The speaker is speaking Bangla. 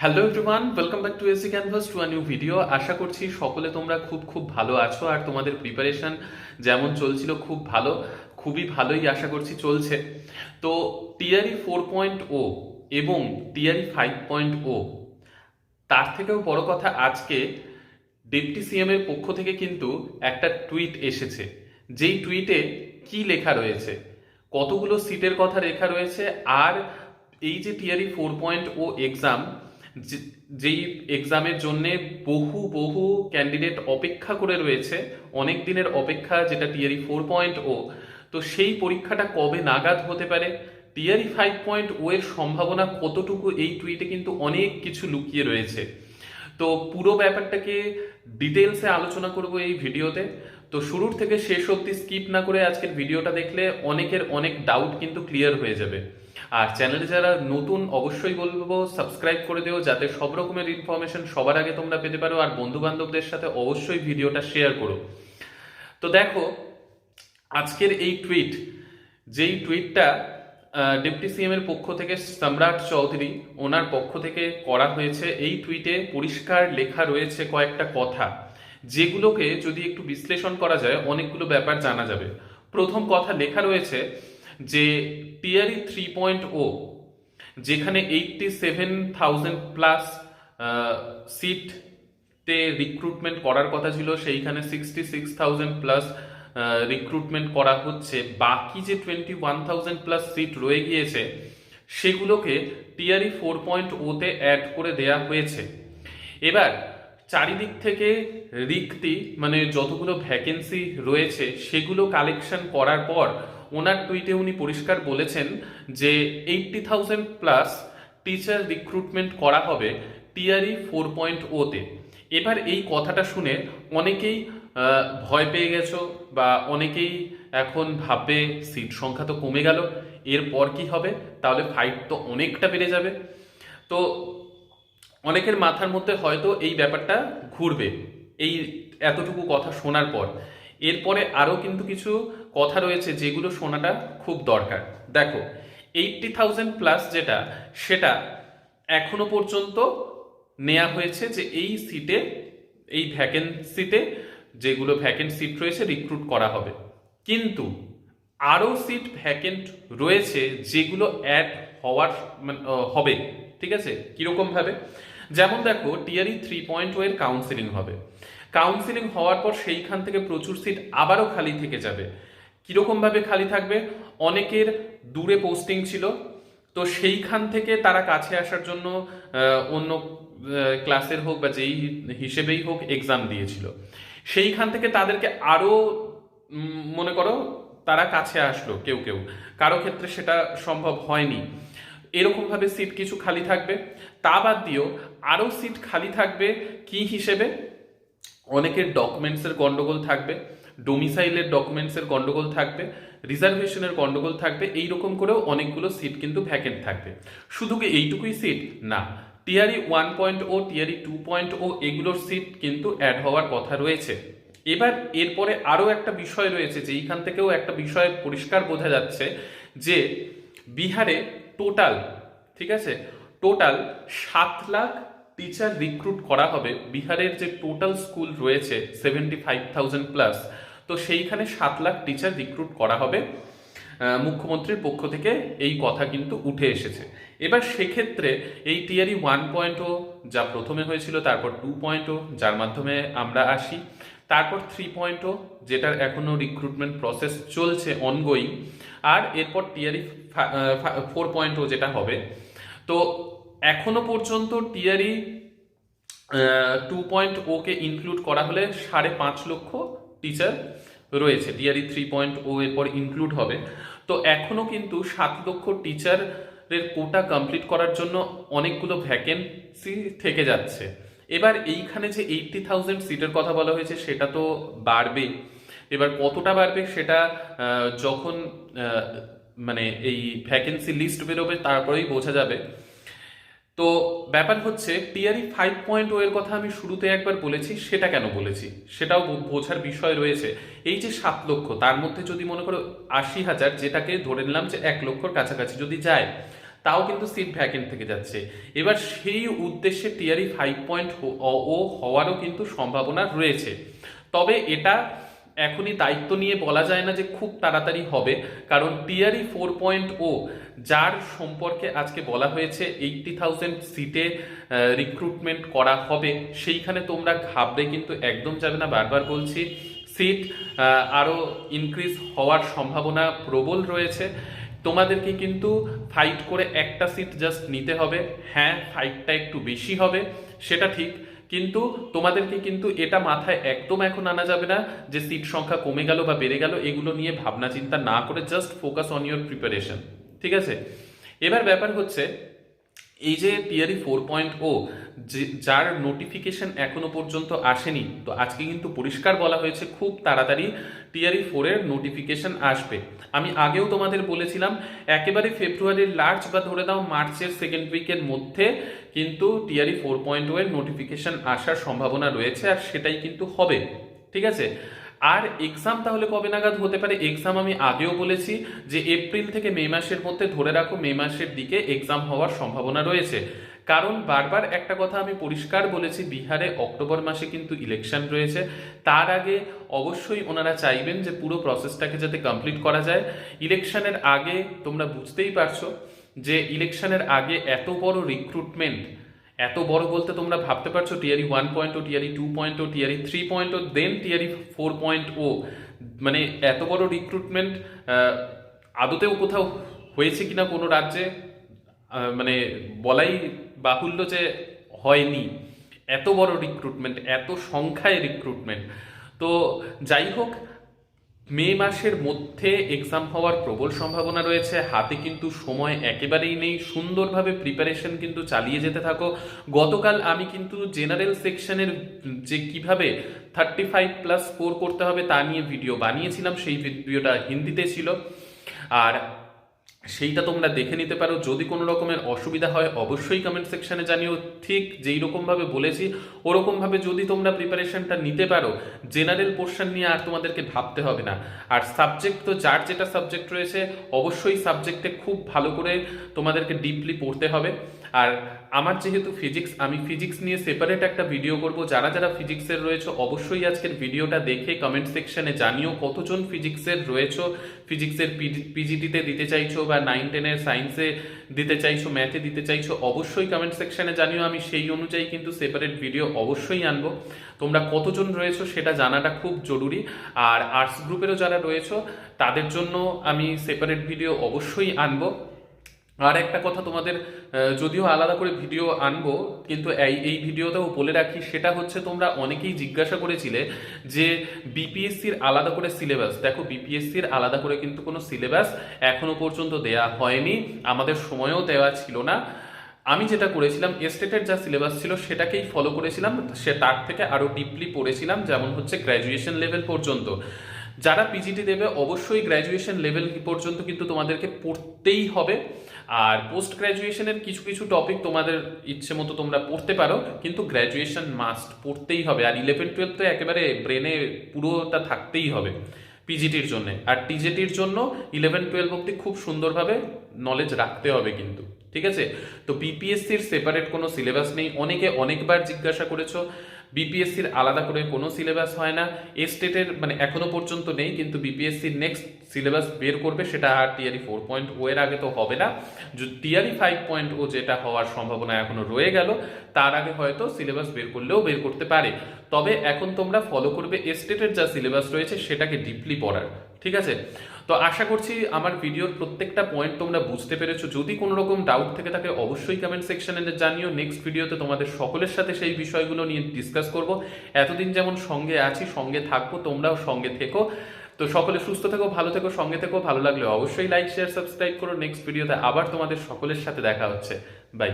Hello everyone welcome back to AC canvas to new video আশা করছি সকলে তোমরা খুব খুব ভালো আছো আর তোমাদের প্রিপারেশন যেমন চলছিল খুব ভালো, খুবই ভালোই আশা করছি চলছে। তো টিআরই ফোর পয়েন্ট ও এবং টিআরই ফাইভ পয়েন্ট ও তার থেকেও বড় কথা আজকে ডেপুটি সিএম এর পক্ষ থেকে কিন্তু একটা টুইট এসেছে। যেই টুইটে কি লেখা রয়েছে, কতগুলো সিটের কথা লেখা রয়েছে, আর এই যে TRE four point o exam যেই এক্সামের জন্যে বহু বহু ক্যান্ডিডেট অপেক্ষা করে রয়েছে, অনেক দিনের অপেক্ষা, যেটা টিয়ারি ফোর পয়েন্ট ও। তো সেই পরীক্ষাটা কবে নাগাদ হতে পারে? টিয়ারি ফাইভ পয়েন্ট ও এর সম্ভাবনা কতটুকু? এই টুইটে কিন্তু অনেক কিছু লুকিয়ে রয়েছে। তো পুরো ব্যাপারটাকে ডিটেলসে আলোচনা করব এই ভিডিওতে তো শুরুর থেকে শেষ অবধি স্কিপ না করে আজকের ভিডিওটা দেখলে অনেকের অনেক ডাউট কিন্তু ক্লিয়ার হয়ে যাবে। আর চ্যানেলে যারা নতুন, অবশ্যই বলব সাবস্ক্রাইব করে দিও, যাতে সব রকমের ইনফরমেশন সবার আগে তোমরা পেতে পারো আর বন্ধু বান্ধবদের সাথে অবশ্যই ভিডিওটা শেয়ার করো। তো দেখো, আজকের এই টুইট যেই টুইটটা ডেপুটি সিএম এর পক্ষ থেকে সম্রাট চৌধুরী ওনার পক্ষ থেকে করা হয়েছে, এই টুইটে পরিষ্কার লেখা রয়েছে কয়েকটা কথা। যেগুলোকে যদি একটু বিশ্লেষণ করা যায়, অনেকগুলো ব্যাপার জানা যাবে। প্রথম কথা লেখা রয়েছে যে টিআরই থ্রি পয়েন্ট ও, যেখানে এইটটি সেভেন থাউজেন্ড প্লাস সিটতে রিক্রুটমেন্ট করার কথা ছিল, সেইখানে sixty six thousand plus recruitment করা হচ্ছে। বাকি যে twenty one thousand plus seat রয়ে গিয়েছে, সেগুলোকে টিআরই ফোর পয়েন্ট ওতে অ্যাড করে দেয়া হয়েছে। এবার চারিদিক থেকে রিক্তি মানে যতগুলো ভ্যাকেন্সি রয়েছে, সেগুলো কালেকশন করার পর ওনার টুইটে উনি পরিষ্কার বলেছেন যে eighty thousand plus teacher recruitment করা হবে টিআরই ফোর পয়েন্ট ওতে এবার এই কথাটা শুনে অনেকেই ভয় পেয়ে গেছো বা অনেকেই এখন ভাববে সিট সংখ্যা তো কমে গেল, এরপর কি হবে? তাহলে ফাইট তো অনেকটা বেড়ে যাবে। তো অনেকের মাথার মধ্যে হয়তো এই ব্যাপারটা ঘুরবে, এই এতটুকু কথা শোনার পর। এরপরে আরও কিন্তু কিছু কথা রয়েছে যেগুলো শোনাটা খুব দরকার। দেখো এইটটি থাউজেন্ড প্লাস যেটা, সেটা এখনও পর্যন্ত নেওয়া হয়েছে যে এই সিটে এই ভ্যাকেন্সিতে যেগুলো ভ্যাকেন্ট সিট রয়েছে রিক্রুট করা হবে। কিন্তু আরও সিট ভ্যাকেন্ট রয়েছে যেগুলো অ্যাড হওয়ার মানে হবে। ঠিক আছে? কীরকমভাবে? যেমন দেখো টিআরই থ্রি পয়েন্ট এর কাউন্সিলিং হবে। কাউন্সিলিং হওয়ার পর সেইখান থেকে প্রচুর সিট আবারও খালি থেকে যাবে। কীরকমভাবে খালি থাকবে? অনেকের দূরে পোস্টিং ছিল, তো সেইখান থেকে তারা কাছে আসার জন্য অন্য ক্লাসের হোক বা যেই হিসেবেই হোক এক্সাম দিয়েছিল। সেইখান থেকে তাদেরকে আরও মনে করো, তারা কাছে আসলো কেউ কেউ। কারও ক্ষেত্রে সেটা সম্ভব হয়নি। এরকমভাবে সিট কিছু খালি থাকবে। তা বাদ দিয়েও আরও সিট খালি থাকবে কি হিসেবে? অনেকের ডকুমেন্টসের গন্ডগোল থাকবে, ডোমিসাইলের ডকুমেন্টসের গণ্ডগোল থাকবে, রিজার্ভেশনের গন্ডগোল থাকবে, এই রকম করেও অনেকগুলো সিট কিন্তু ভ্যাকেন্ট থাকবে। শুধু কি এইটুকুই সিট? না। TRE one point o TRE two point o, এগুলোর সিট কিন্তু অ্যাড হওয়ার কথা রয়েছে। এবার এরপরে আরও একটা বিষয় রয়েছে যে এইখান থেকেও একটা বিষয় পরিষ্কার বোঝা যাচ্ছে যে বিহারে টোটাল, ঠিক আছে? টোটাল সাত লাখ টিচার রিক্রুট করা হবে। বিহারের যে টোটাল স্কুল রয়েছে সেভেন্টি ফাইভ থাউজেন্ড প্লাস তো সেইখানে সাত লাখ টিচার রিক্রুট করা হবে। মুখ্যমন্ত্রীর পক্ষ থেকে এই কথা কিন্তু উঠে এসেছে। এবার সেক্ষেত্রে এই টিয়ারি ওয়ান পয়েন্টও যা প্রথমে হয়েছিল, তারপর টু পয়েন্টও যার মাধ্যমে আমরা আসি। তারপর থ্রি পয়েন্টও যেটার এখনও রিক্রুটমেন্ট প্রসেস চলছে অনগোয়িং আর এরপর টিআরই ফোর পয়েন্টও যেটা হবে। তো এখনও পর্যন্ত টিআরই টু পয়েন্ট ওকে ইনক্লুড করা হলে সাড়ে পাঁচ লক্ষ টিচার রয়েছে। টিআরই থ্রি পয়েন্ট ও এরপর ইনক্লুড হবে। তো এখনও কিন্তু সাত লক্ষ টিচারের কোটা কমপ্লিট করার জন্য অনেকগুলো ভ্যাকেন্সি থেকে যাচ্ছে। এবার এইখানে যে এইটটি থাউজেন্ড সিটের কথা বলা হয়েছে, সেটা তো বাড়বে এবার কতটা বাড়বে সেটা যখন মানে এই ভ্যাকেন্সি লিস্ট বেরোবে, তারপরেই বোঝা যাবে। তো ব্যাপার হচ্ছে টিআরই ফাইভ পয়েন্ট ও এর কথা আমি শুরুতে একবার বলেছি, সেটা কেন বলেছি? সেটাও বোঝার বিষয় রয়েছে। এই যে সাত লক্ষ, তার মধ্যে যদি মনে করো আশি হাজার, যেটাকে ধরে নিলাম যে এক লক্ষর কাছাকাছি যদি যায়, তাও কিন্তু সিট ভ্যাকেন্ট থেকে যাচ্ছে। এবার সেই উদ্দেশ্যে টিয়ারি ফাইভ পয়েন্ট ও হওয়ারও কিন্তু সম্ভাবনা রয়েছে। তবে এটা এখনই দায়িত্ব নিয়ে বলা যায় না যে খুব তাড়াতাড়ি হবে, কারণ টিয়ারি ফোর পয়েন্ট ও যার সম্পর্কে আজকে বলা হয়েছে এইটটি থাউজেন্ড সিটে রিক্রুটমেন্ট করা হবে। সেইখানে তোমরা ঘাবড়ে কিন্তু একদম যাবে না, বারবার বলছি। সিট আরও ইনক্রিজ হওয়ার সম্ভাবনা প্রবল রয়েছে। তোমাদেরকে কিন্তু ফাইট করে একটা সিট জাস্ট নিতে হবে। হ্যাঁ ফাইটটা একটু বেশি হবে, সেটা ঠিক। কিন্তু তোমাদেরকে কিন্তু এটা মাথায় একদম এখন আনা যাবে না যে সিট সংখ্যা কমে গেল বা বেড়ে গেল, এগুলো নিয়ে ভাবনা চিন্তা না করে just focus on your preparation ঠিক আছে? এবার ব্যাপার হচ্ছে এই যে টিয়ারি ফোর পয়েন্ট ও যার নোটিফিকেশন এখনও পর্যন্ত আসেনি, তো আজকে কিন্তু পরিষ্কার বলা হয়েছে, খুব তাড়াতাড়ি টিয়ারি ফোরের নোটিফিকেশন আসবে। আমি আগেও তোমাদের বলেছিলাম, একেবারে ফেব্রুয়ারির লাস্ট বা ধরে দাও মার্চের সেকেন্ড উইকের মধ্যে কিন্তু টিয়ারি ফোর পয়েন্ট ও এর নোটিফিকেশন আসার সম্ভাবনা রয়েছে, আর সেটাই কিন্তু হবে। ঠিক আছে? আর এক্সাম তাহলে কবে নাগাদ হতে পারে? এক্সাম আমি আগেও বলেছি যে এপ্রিল থেকে মে মাসের মধ্যে ধরে রাখো মে মাসের দিকে এক্সাম হওয়ার সম্ভাবনা রয়েছে। কারণ বারবার একটা কথা আমি পরিষ্কার বলেছি, বিহারে অক্টোবর মাসে কিন্তু ইলেকশন রয়েছে। তার আগে অবশ্যই ওনারা চাইবেন যে পুরো প্রসেসটাকে যাতে কমপ্লিট করা যায়। ইলেকশনের আগে তোমরা বুঝতেই পারছ যে ইলেকশনের আগে এত বড় রিক্রুটমেন্ট এত বড় বলতে তোমরা ভাবতে পারছ TRE one point o TRE two point o TRE three point o then TRE four point o. মানে এত বড় রিক্রুটমেন্ট আদতেও কোথাও হয়েছে কিনা কোনো রাজ্যে মানে বলাই বাহুল্য যে হয়নি। এত বড় রিক্রুটমেন্ট এত সংখ্যায় রিক্রুটমেন্ট তো যাই হোক মে মাসের মধ্যে এক্সাম হওয়ার প্রবল সম্ভাবনা রয়েছে। হাতে কিন্তু সময় একেবারেই নেই। সুন্দরভাবে প্রিপারেশন কিন্তু চালিয়ে যেতে থাকো। গতকাল আমি কিন্তু জেনারেল সেকশনের যে কীভাবে থার্টি ফাইভ প্লাস ফোর করতে হবে তা নিয়ে ভিডিও বানিয়েছিলাম। সেই ভিডিওটা হিন্দিতে ছিল। আর সেইটা তোমরা দেখে নিতে পারো। যদি কোনো রকমের অসুবিধা হয়, অবশ্যই কমেন্ট সেকশানে জানিও। ঠিক যেই রকমভাবে বলেছি, ওরকমভাবে যদি তোমরা প্রিপারেশনটা নিতে পারো জেনারেল পোর্শন নিয়ে আর তোমাদেরকে ভাবতে হবে না। আর সাবজেক্ট তো যার যেটা সাবজেক্ট রয়েছে, অবশ্যই সাবজেক্টে খুব ভালো করে তোমাদেরকে ডিপলি পড়তে হবে। আর আমার যেহেতু ফিজিক্স আমি ফিজিক্স নিয়ে সেপারেট একটা ভিডিও করব। যারা যারা ফিজিক্সের রয়েছে, অবশ্যই আজকের ভিডিওটা দেখে কমেন্ট সেকশনে জানিও কতজন ফিজিক্সের রয়েছে। ফিজিক্সের পিজিটিতে দিতে চাইছো বা নাইন টেনের সায়েন্সে দিতে চাইছো ম্যাথে দিতে চাইছো, অবশ্যই কমেন্ট সেকশনে জানিও। আমি সেই অনুযায়ী কিন্তু সেপারেট ভিডিও অবশ্যই আনব। তোমরা কতজন রয়েছো সেটা জানাটা খুব জরুরি। আর আর্টস গ্রুপেরও যারা রয়েছো, তাদের জন্য আমি সেপারেট ভিডিও অবশ্যই আনব। আর একটা কথা তোমাদের যদিও আলাদা করে ভিডিও আনব, কিন্তু এই এই ভিডিওতেও বলে রাখি, সেটা হচ্ছে তোমরা অনেকেই জিজ্ঞাসা করেছিলে যে বিপিএসসির আলাদা করে সিলেবাস দেখো বিপিএসসির আলাদা করে কিন্তু কোনো সিলেবাস এখনও পর্যন্ত দেয়া হয়নি, আমাদের সময়ও দেওয়া ছিল না। আমি যেটা করেছিলাম এস্টেটের যা সিলেবাস ছিল সেটাকেই ফলো করেছিলাম, সে তার থেকে আরও ডিপলি পড়েছিলাম, যেমন হচ্ছে গ্র্যাজুয়েশন লেভেল পর্যন্ত। যারা পিজিটি দেবে, অবশ্যই গ্র্যাজুয়েশন লেভেল পর্যন্ত কিন্তু তোমাদেরকে পড়তেই হবে। আর পোস্ট গ্র্যাজুয়েশনের কিছু কিছু টপিক তোমাদের ইচ্ছে মতো তোমরা পড়তে পারো, কিন্তু গ্র্যাজুয়েশন মাস্ট পড়তেই হবে। আর ইলেভেন টুয়েলভ তো একেবারে ব্রেনে পুরোটা থাকতেই হবে পিজিটির জন্য। আর টিজেটির জন্য ইলেভেন টুয়েলভ অব্দি খুব সুন্দরভাবে নলেজ রাখতে হবে কিন্তু, ঠিক আছে? তো বিপিএসসির সেপারেট কোনো সিলেবাস নেই। অনেকে অনেকবার জিজ্ঞাসা করেছ বিপিএসসির আলাদা করে কোনো সিলেবাস হয় না। স্টেটের মানে এখনও পর্যন্ত নেই, কিন্তু বিপিএসসির নেক্সট সিলেবাস বের করবে, সেটা আর টিআরই ফোর পয়েন্ট ও এর আগে তো হবে না। টিআরই ফাইভ পয়েন্ট ও যেটা হওয়ার সম্ভাবনা এখনও রয়ে গেল, তার আগে হয়তো সিলেবাস বের করলেও বের করতে পারে। তবে এখন তোমরা ফলো করবে স্টেটের যা সিলেবাস রয়েছে, সেটাকে ডিপলি পড়ার। ঠিক আছে? তো আশা করছি আমার ভিডিওর প্রত্যেকটা পয়েন্ট তোমরা বুঝতে পেরেছ। যদি কোনো রকম ডাউট থেকে থাকে, অবশ্যই কমেন্ট সেকশনে জানিও। নেক্সট ভিডিওতে তোমাদের সকলের সাথে সেই বিষয়গুলো নিয়ে ডিসকাস করব। এতদিন যেমন সঙ্গে আছি, সঙ্গে থাকব, তোমরাও সঙ্গে থেকো। তো সকলে সুস্থ থেকো, ভালো থেকো, সঙ্গে থেকো। ভালো লাগলে অবশ্যই লাইক শেয়ার সাবস্ক্রাইব করো। নেক্সট ভিডিওতে আবার তোমাদের সকলের সাথে দেখা হচ্ছে। বাই